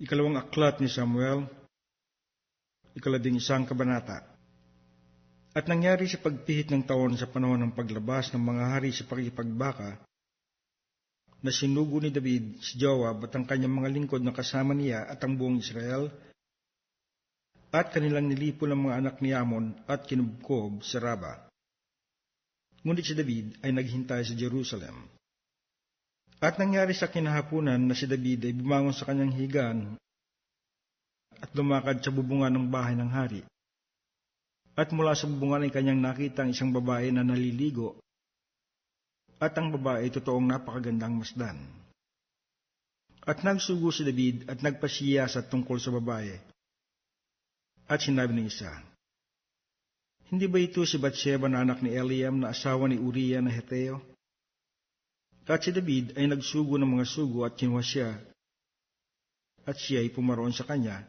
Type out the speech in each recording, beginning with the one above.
Ikalawang aklat ni Samuel, ikalabing isang kabanata. At nangyari sa pagpihit ng taon sa panahon ng paglabas ng mga hari sa pakikipagbaka, na sinugo ni David si Joab at ang kanyang mga lingkod na kasama niya at ang buong Israel, at kanilang nilipo ng mga anak ni Amon at kinubkob sa Raba. Ngunit si David ay naghintay sa Jerusalem. At nangyari sa kinahapunan na si David ay bumangon sa kanyang higaan at lumakad sa bubungan ng bahay ng hari. At mula sa bubungan ay kanyang nakita ang isang babae na naliligo at ang babae ay totoong napakagandang masdan. At nagsugo si David at nagpasiya sa tungkol sa babae. At sinabi ng isa, Hindi ba ito si Bathsheba na anak ni Eliam na asawa ni Uriah na Heteo? At si David ay nagsugo ng mga sugo at kinuha siya, at siya ay pumaroon sa kanya,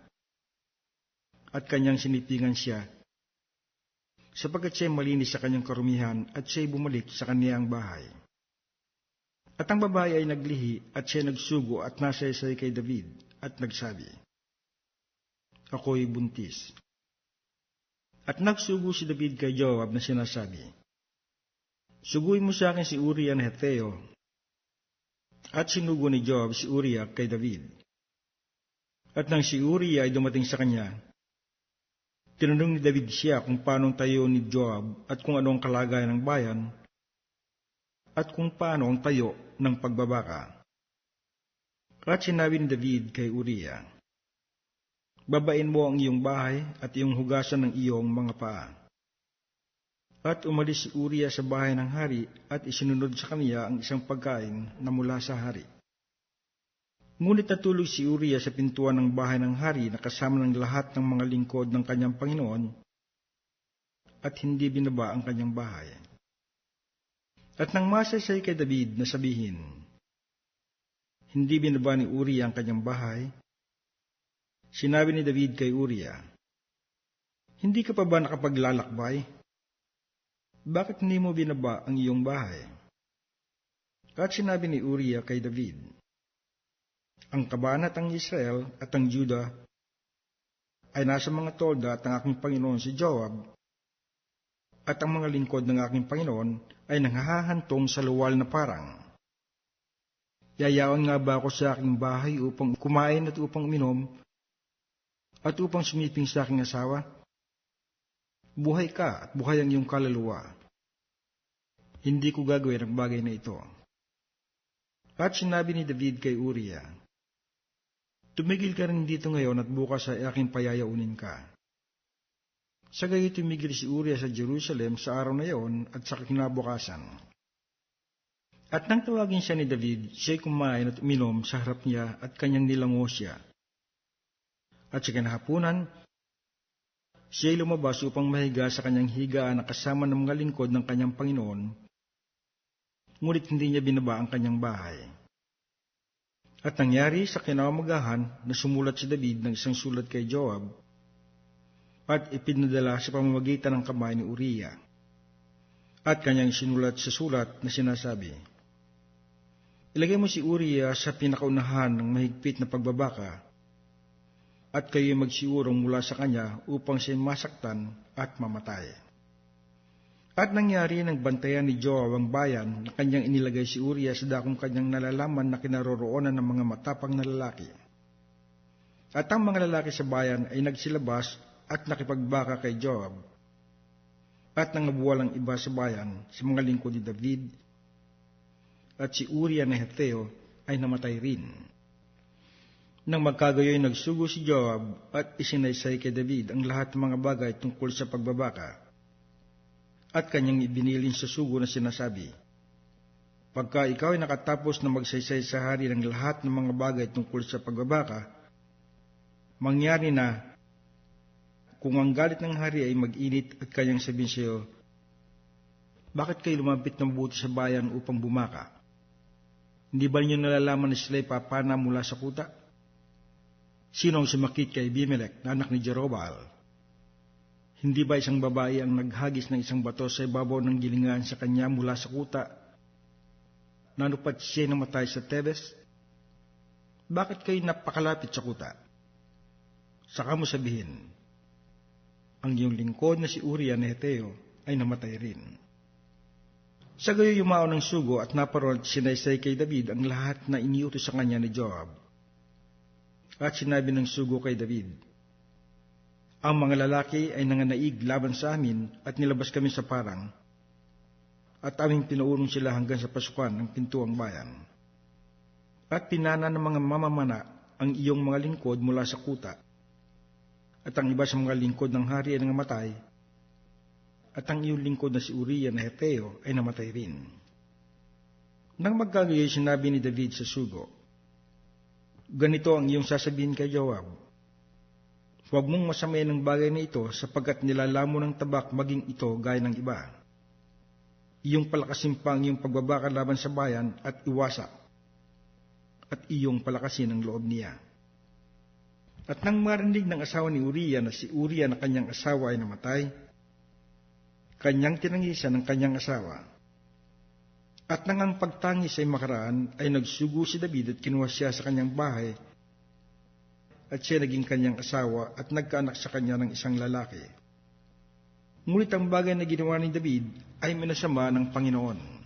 at kanyang sinipingan siya, sapagkat siya ay malinis sa kanyang karumihan at siya ay bumalik sa kaniyang bahay. At ang babae ay naglihi at siya nagsugo at nasaysay kay David at nagsabi, Ako'y buntis. At nagsugo si David kay Joab na sinasabi, Suguin mo sa akin si Uriah na Heteo. At sinugo ni Joab si Uriah kay David. At nang si Uriah ay dumating sa kanya, tinanong ni David siya kung paano tayo ni Joab at kung ano ang kalagayan ng bayan at kung paano ang tayo ng pagbabaka. At sinabi ni David kay Uriah, Babain mo ang iyong bahay at iyong hugasan ng iyong mga paa. At umalis si Uriah sa bahay ng hari at isinunod sa kaniya ang isang pagkain na mula sa hari. Ngunit natulog si Uriah sa pintuan ng bahay ng hari na kasama ng lahat ng mga lingkod ng kanyang Panginoon at hindi binaba ang kanyang bahay. At nang masaysay kay David na sabihin, hindi binaba ni Uriah ang kanyang bahay, sinabi ni David kay Uriah, Hindi ka pa ba nakapaglalakbay? Bakit hindi mo binaba ang iyong bahay? At sinabi ni Uriah kay David, Ang kabanat ang Israel at ang Juda ay nasa mga tolda at ang aking Panginoon si Joab at ang mga lingkod ng aking Panginoon ay nanghahantong sa luwal na parang. Yayaon nga ba ako sa aking bahay upang kumain at upang minom at upang sumiping sa aking asawa? Buhay ka at buhay ang iyong kaluluwa. Hindi ko gagawin ang bagay na ito. At sinabi ni David kay Uriah, Tumigil ka rin dito ngayon at bukas ay aking payayaunin ka. Sa gayo tumigil si Uriah sa Jerusalem sa araw na iyon at sa kinabukasan. At nang tawagin siya ni David, siya'y kumain at uminom sa harap niya at kanyang nilango siya. At sa kinahapunan, siya'y lumabas upang mahiga sa kanyang higaan na kasama ng mga lingkod ng kanyang Panginoon, ngunit hindi niya binaba ang kanyang bahay. At nangyari sa kinamagahan na sumulat si David ng isang sulat kay Joab, at ipinadala sa pamamagitan ng kamay ni Uriah. At kanyang sinulat sa sulat na sinasabi, Ilagay mo si Uriah sa pinakaunahan ng mahigpit na pagbabaka, at kayo magsiurong mula sa kanya upang siya masaktan at mamatay. At nangyari ng bantayan ni Joab ang bayan na kanyang inilagay si Uriah sa dakong kanyang nalalaman na kinaroroonan ng mga matapang na lalaki. At ang mga lalaki sa bayan ay nagsilabas at nakipagbaka kay Joab. At nangabuwalang iba sa bayan sa mga lingkod ni David. At si Uriah na Heteo ay namatay rin. Nang magkagayoy nagsugo si Joab at isinaysay kay David ang lahat ng mga bagay tungkol sa pagbabaka at kanyang ibinilin sa sugo na sinasabi, Pagka ikaw ay nakatapos na magsaysay sa hari ng lahat ng mga bagay tungkol sa pagbabaka, mangyari na kung ang galit ng hari ay mag-init at kanyang sabihin sa iyo, bakit kayo lumapit ng buti sa bayan upang bumaka? Hindi ba ninyo nalalaman na sila'y papana mula sa kuta? Sino ang sumakit kay Bimelech na anak ni Jerobal? Hindi ba isang babae ang naghagis ng isang bato sa ibabaw ng gilingan sa kanya mula sa kuta? Nanupat siya namatay sa Tebes? bakit kayo napakalapit sa kuta? Saka mo sabihin, ang iyong lingkod na si Uriah na Heteo ay namatay rin. Sa gayo yumao ng sugo at naparoon at sinaysay kay David ang lahat na iniutos sa kanya ni Joab. At sinabi ng sugo kay David, Ang mga lalaki ay nanganaig laban sa amin at nilabas kami sa parang, at aming pinuurong sila hanggang sa pasukan ng pintuang bayan. At pinana ng mga mamamana ang iyong mga lingkod mula sa kuta, at ang iba sa mga lingkod ng hari ay nangamatay, at ang iyong lingkod na si Uriah na Heteo ay namatay rin. Nang magkagayoy sinabi ni David sa sugo, Ganito ang iyong sasabihin kay Joab, Huwag mong masamayan ng bagay na ito sapagkat nilalamo ng tabak maging ito gaya ng iba. Iyong palakasin pa ang iyong pagbabaka laban sa bayan at iwasak, at iyong palakasin ang loob niya. At nang marinig ng asawa ni Uriah na si Uriah na kanyang asawa ay namatay, kanyang tinangisan ng kanyang asawa. At nang ang pagtangis ay makaraan, ay nagsugo si David at kinuha siya sa kanyang bahay, at siya naging kanyang asawa at nagkaanak sa kanya ng isang lalaki. Ngunit ang bagay na ginawa ni David ay minasama ng Panginoon.